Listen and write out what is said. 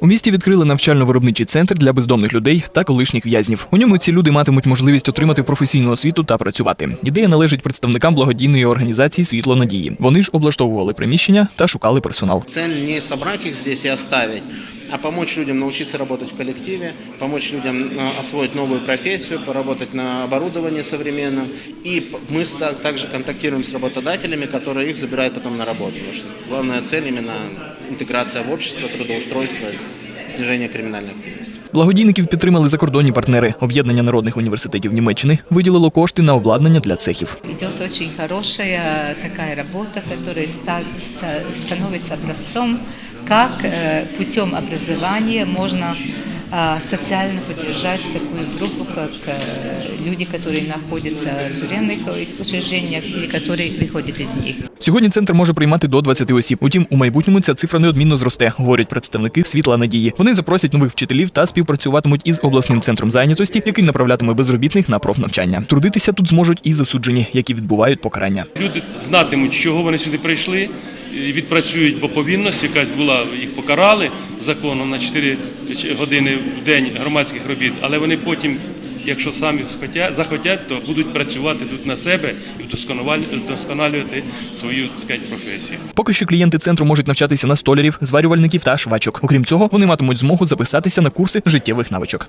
У місті відкрили навчально-виробничий центр для бездомних людей та колишніх в'язнів. У ньому ці люди матимуть можливість отримати професійну освіту та працювати. Ідея належить представникам благодійної організації Світло надії. Вони ж облаштовували приміщення та шукали персонал. Це не зібрати їх здесь і оставить, а помочь людям научиться работать в коллективе, помочь людям э, освоить новую профессию, поработать на оборудовании современном. И п- мы с- так- также контактируем с работодателями, которые их забирают потом на работу. Потому что главная цель именно интеграция в общество, трудоустройство, снижение криминальной активности. Благодійників підтримали закордонні партнери. Об'єднання народних університетів Німеччини виділило кошти на обладнання для цехів. Йде очень хороша така робота, яка ста- ста- образцом, как э, путем образування можно а, социально поддержать такую группу, как э, люди, которые находятся в тюремных учреждениях или которые выходят из них. Сьогодні центр може приймати до 20 осіб. Утім, у майбутньому ця цифра неодмінно зросте, говорять представники світла надії. Вони запросять нових вчителів та співпрацюватимуть із обласним центром зайнятості, який направлятиме безробітних на профнавчання. Трудитися тут зможуть і засуджені, які відбувають покарання. Люди знатимуть, чого вони сюди прийшли, і відпрацюють, бо повинність якась була, їх покарали законом на 4 години в день громадських робіт, але вони потім, якщо самі захотять, то будуть працювати тут на себе і вдосконалювати свою сказати, професію. Поки що клієнти центру можуть навчатися на столярів, зварювальників та швачок. Окрім цього, вони матимуть змогу записатися на курси життєвих навичок.